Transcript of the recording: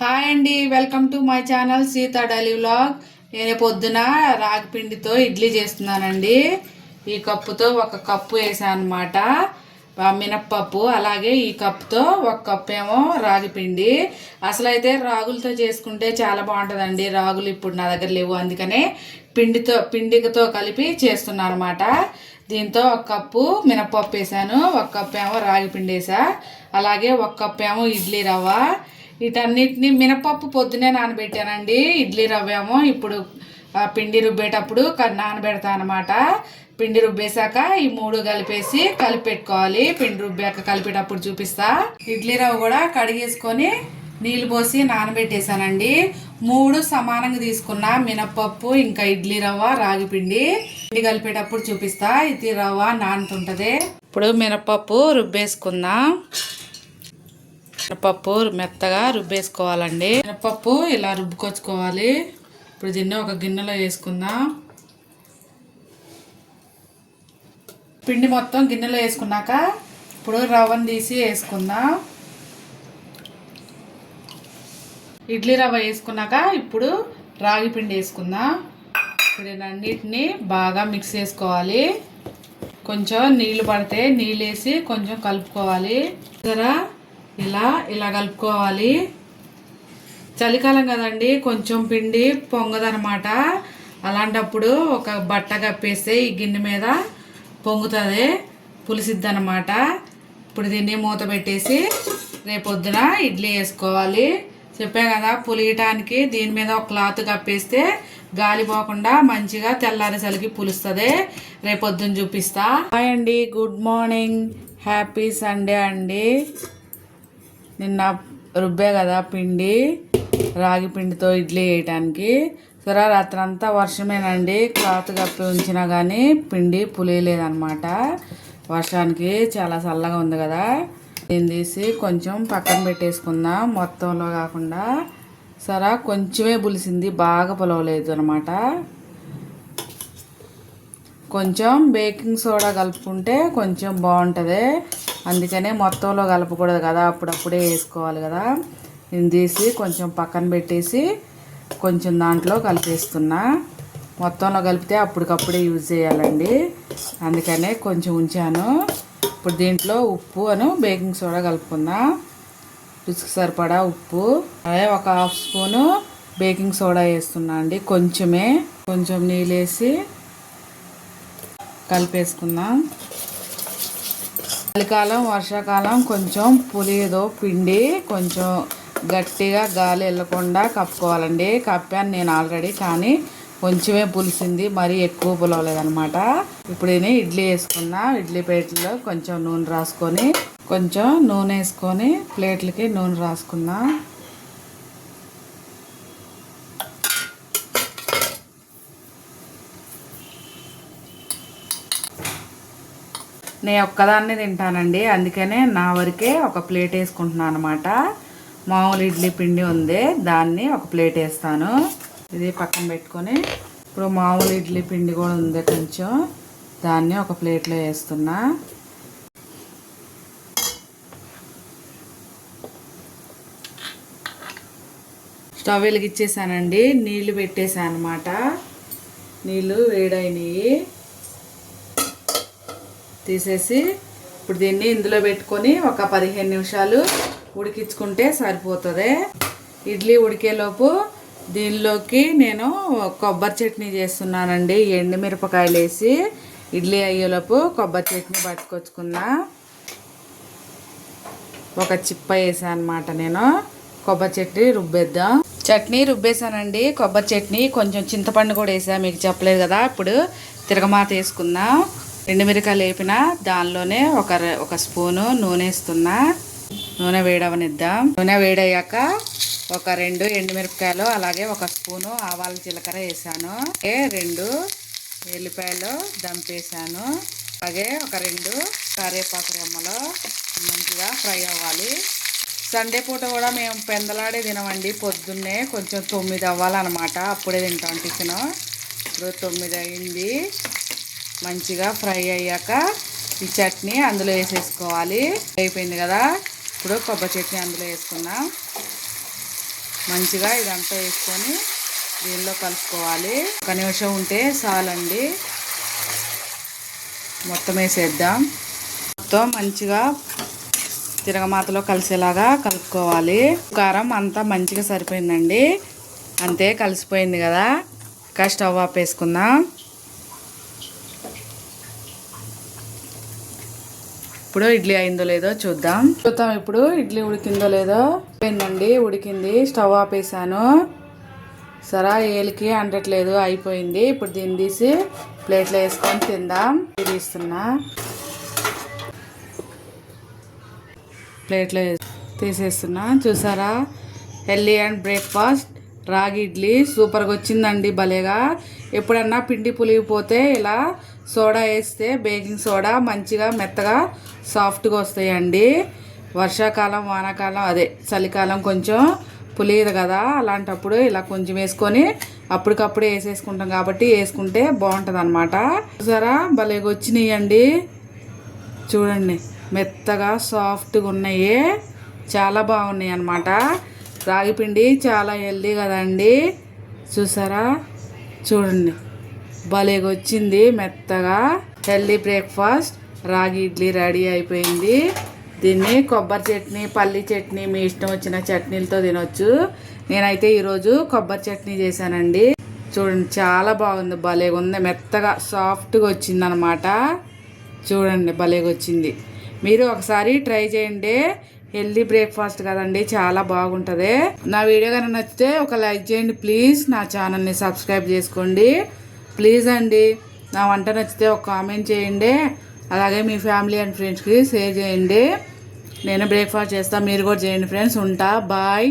Hi అండి welcome to my channel Seetha daily vlog నేను పొద్దున రాగి పిండితో ఇడ్లీ చేస్తున్నానండి. ఈ కప్పుతో ఒక కప్పు వేసాను అనమాట మినప్పప్పు అలాగే ఈ కప్పుతో ఒక కప్పు ఏమో రాగి పిండి అసలు అయితే రాగులతో చేసుకుంటే చాలా బాగుంటుందండి. రాగులు ఇప్పుడు నా దగ్గర లేవు అందుకనే పిండితో పిండితో కలిపి చేస్తున్నాను అనమాట దీంతో ఒక కప్పు మినప్పప్పు వేసాను ఒక కప్పు ఏమో రాగి పిండి వేసా అలాగే ఒక కప్పు ఏమో ఇడ్లీ రవ్వ. వీటన్నిటిని మినపప్పు పొద్దునే నానబెట్టానండి. ఇడ్లీ రవ్వేమో ఇప్పుడు పిండి రుబ్బేటప్పుడు నానబెడతా అనమాట పిండి రుబ్బేశాక ఈ మూడు కలిపేసి కలిపి పెట్టుకోవాలి పిండి రుబ్బాక కలిపేటప్పుడు చూపిస్తా. ఇడ్లీ రవ్వ కూడా కడిగేసుకొని నీళ్ళు పోసి నానబెట్టేశానండి. మూడు సమానంగా తీసుకున్న మినపప్పు ఇంకా ఇడ్లీ రవ్వ రాగి పిండి. పిండి కలిపేటప్పుడు చూపిస్తా. ఇది రవ్వ నానుతుంటది. ఇప్పుడు మినపప్పు రుబ్బేసుకుందాం. మినపప్పు మెత్తగా రుబ్బేసుకోవాలండి. మినపప్పు ఇలా రుబ్బుకొచ్చుకోవాలి. ఇప్పుడు దీన్ని ఒక గిన్నెలో వేసుకుందాం. పిండి మొత్తం గిన్నెలో వేసుకున్నాక ఇప్పుడు రవ్వను తీసి వేసుకుందాం. ఇడ్లీ రవ్వ వేసుకున్నాక ఇప్పుడు రాగి పిండి వేసుకుందాం. ఇప్పుడు అన్నిటిని బాగా మిక్స్ చేసుకోవాలి. కొంచెం నీళ్ళు పడితే నీళ్ళు వేసి కొంచెం కలుపుకోవాలి. జరా ఇలా ఇలా కలుపుకోవాలి. చలికాలం కదండి కొంచెం పిండి పొంగదనమాట అలాంటప్పుడు ఒక బట్ట కప్పేస్తే ఈ గిన్నె మీద పొంగుతుంది పులిసిద్ది అనమాట ఇప్పుడు దీన్ని మూత పెట్టేసి రేపొద్దున ఇడ్లీ వేసుకోవాలి. చెప్పా కదా పులియటానికి దీని మీద ఒక క్లాత్ కప్పేస్తే గాలి పోకుండా మంచిగా తెల్లారి చలికి పులుస్తుంది. రేపొద్దున చూపిస్తా. హాయ్ అండి గుడ్ మార్నింగ్. హ్యాపీ సండే అండి. నిన్న రుబ్బే కదా పిండి రాగి పిండితో ఇడ్లీ వేయటానికి. సరే రాత్రంతా వర్షమేనండి. క్లాత్ కప్పి ఉంచినా కానీ పిండి పులియలేదనమాట వర్షానికి చాలా చల్లగా ఉంది కదా. దీన్ని తీసి కొంచెం పక్కన పెట్టేసుకుందాం. మొత్తంలో కాకుండా సరే కొంచెమే పులిసింది. బాగా పులవలేదు అనమాట కొంచెం బేకింగ్ సోడా కలుపుకుంటే కొంచెం బాగుంటుంది. అందుకనే మొత్తంలో కలపకూడదు కదా. అప్పుడప్పుడే వేసుకోవాలి కదా. నేను తీసి కొంచెం పక్కన పెట్టేసి కొంచెం దాంట్లో కలిపేస్తున్నా. మొత్తంలో కలిపితే అప్పటికప్పుడే యూజ్ చేయాలండి. అందుకనే కొంచెం ఉంచాను. ఇప్పుడు దీంట్లో ఉప్పు అను బేకింగ్ సోడా కలుపుకుందాం రుచికి సరిపడా ఉప్పు. అదే ఒక హాఫ్ స్పూను బేకింగ్ సోడా వేస్తున్నా అండి. కొంచెమే. కొంచెం నీళ్ళు వేసి కలిపేసుకుందాం. చలికాలం వర్షాకాలం కొంచెం పులియదో పిండి కొంచెం గట్టిగా గాలి వెళ్ళకుండా కప్పుకోవాలండి. కప్పాను నేను ఆల్రెడీ కానీ కొంచెమే పులిసింది మరీ ఎక్కువ పులవలేదనమాట ఇప్పుడు నేను ఇడ్లీ వేసుకున్నా ఇడ్లీ ప్లేట్లో కొంచెం నూనె రాసుకొని కొంచెం నూనె వేసుకొని ప్లేట్లకి నూనె రాసుకున్నా. నేను ఒక్కదాన్ని తింటానండి. అందుకనే నా వరకే ఒక ప్లేట్ వేసుకుంటున్నాను అనమాట మామూలు ఇడ్లీ పిండి ఉంది. దాన్ని ఒక ప్లేట్ వేస్తాను. ఇది పక్కన పెట్టుకొని ఇప్పుడు మామూలు ఇడ్లీ పిండి కూడా ఉంది కొంచెం. దాన్ని ఒక ప్లేట్లో వేస్తున్నా. స్టవ్ వెలిగిచ్చేసానండి. నీళ్ళు పెట్టేసాను అనమాట నీళ్ళు వేడైనవి తీసేసి ఇప్పుడు దీన్ని ఇందులో పెట్టుకొని ఒక పదిహేను నిమిషాలు ఉడికించుకుంటే సరిపోతుంది. ఇడ్లీ ఉడికేలోపు దీనిలోకి నేను కొబ్బరి చట్నీ చేస్తున్నానండి. ఎండుమిరపకాయలు వేసి ఇడ్లీ అయ్యేలోపు కొబ్బరి చట్నీ పట్టుకొచ్చుకున్నా. ఒక చిప్ప వేసాను అనమాట నేను. కొబ్బరి చట్నీ రుబ్బేద్దాం. చట్నీ రుబ్బేసానండి. కొబ్బరి చట్నీ కొంచెం చింతపండు కూడా వేసా మీకు చెప్పలేదు కదా. ఇప్పుడు తిరగమాత వేసుకుందాం. ఎండుమిరకాయలు వేపిన దానిలోనే ఒక ఒక స్పూను నూనె వేస్తున్నా. నూనె వేడవనిద్దాం. నూనె వేడయ్యాక ఒక రెండు ఎండుమిరపకాయలు అలాగే ఒక స్పూను ఆవాల జీలకర్ర వేసాను. రెండు ఎల్లిపాయలు దంపేసాను. అలాగే ఒక రెండు కరివేపాకు రెమ్మలు మంచిగా ఫ్రై అవ్వాలి. సండే పూట కూడా మేము పెందలాడే తినమండి. పొద్దున్నే కొంచెం తొమ్మిది అవ్వాలన్నమాట. అప్పుడే తింటాం టిఫిన్. ఇప్పుడు తొమ్మిది అయింది. మంచిగా ఫ్రై అయ్యాక ఈ చట్నీ అందులో వేసేసుకోవాలి. అయిపోయింది కదా? ఇప్పుడు కొబ్బరి చట్నీ అందులో వేసుకుందాం. మంచిగా ఇదంతా వేసుకొని దీనిలో కలుపుకోవాలి. ఒక నిమిషం ఉంటే చాలండి. మొత్తం వేసేద్దాం. మొత్తం మంచిగా తిరగమాతలో కలిసేలాగా కలుపుకోవాలి. కారం అంతా మంచిగా సరిపోయిందండి. అంతే కలిసిపోయింది కదా? ఇంకా స్టవ్ ఆపేసుకుందాం ఇప్పుడు ఇడ్లీ అయిందో లేదో చూద్దాం. చూద్దాం ఇప్పుడు ఇడ్లీ ఉడికిందో లేదో. అయిపోయిందండి ఉడికింది. స్టవ్ ఆపేసాను సరా ఏలికి అంటట్లేదు అయిపోయింది. ఇప్పుడు దీన్ని తీసి ప్లేట్లో వేసుకొని తిందాం. తీస్తున్నా. ప్లేట్లో తీసేస్తున్నా. చూసారా? Healthy and breakfast. Ragi idli సూపర్గా వచ్చిందండి భలేగా. ఎప్పుడన్నా పిండి పులిగిపోతే ఇలా సోడా వేస్తే బేకింగ్ సోడా మంచిగా మెత్తగా సాఫ్ట్గా వస్తాయండి. వర్షాకాలం వానాకాలం అదే చలికాలం కొంచెం పులియదు కదా అలాంటప్పుడు ఇలా కొంచెం వేసుకొని అప్పటికప్పుడు వేసేసుకుంటాం కాబట్టి వేసుకుంటే బాగుంటుంది అనమాట చూసారా? భలేగా వచ్చినాయండి. చూడండి మెత్తగా సాఫ్ట్గా ఉన్నాయి. చాలా బాగున్నాయి అన్నమాట రాగి పిండి చాలా హెల్దీ కదండి. చూసారా? చూడండి. భలేగా వచ్చింది మెత్తగా. Healthy breakfast. Ragi idli ready అయిపోయింది. దీన్ని కొబ్బరి చట్నీ పల్లి చట్నీ మీ ఇష్టం వచ్చిన చట్నీలతో తినొచ్చు. నేనైతే ఈరోజు కొబ్బరి చట్నీ చేశానండి. చూడండి చాలా బాగుంది. భలేగా ఉంది. మెత్తగా సాఫ్ట్గా వచ్చింది అనమాట చూడండి భలేగా వచ్చింది మీరు ఒకసారి ట్రై చేయండి. హెల్దీ బ్రేక్ఫాస్ట్ కదండి చాలా బాగుంటుంది. నా వీడియో కనుక నచ్చితే ఒక లైక్ చేయండి ప్లీజ్. నా ఛానల్ని సబ్స్క్రైబ్ చేసుకోండి. ప్లీజ్ అండి నా వంట నచ్చితే ఒక కామెంట్ చేయండి. అలాగే మీ ఫ్యామిలీ అండ్ ఫ్రెండ్స్కి షేర్ చేయండి. నేను బ్రేక్ఫాస్ట్ చేస్తాను మీరు కూడా చేయండి ఫ్రెండ్స్. ఉంటా బాయ్.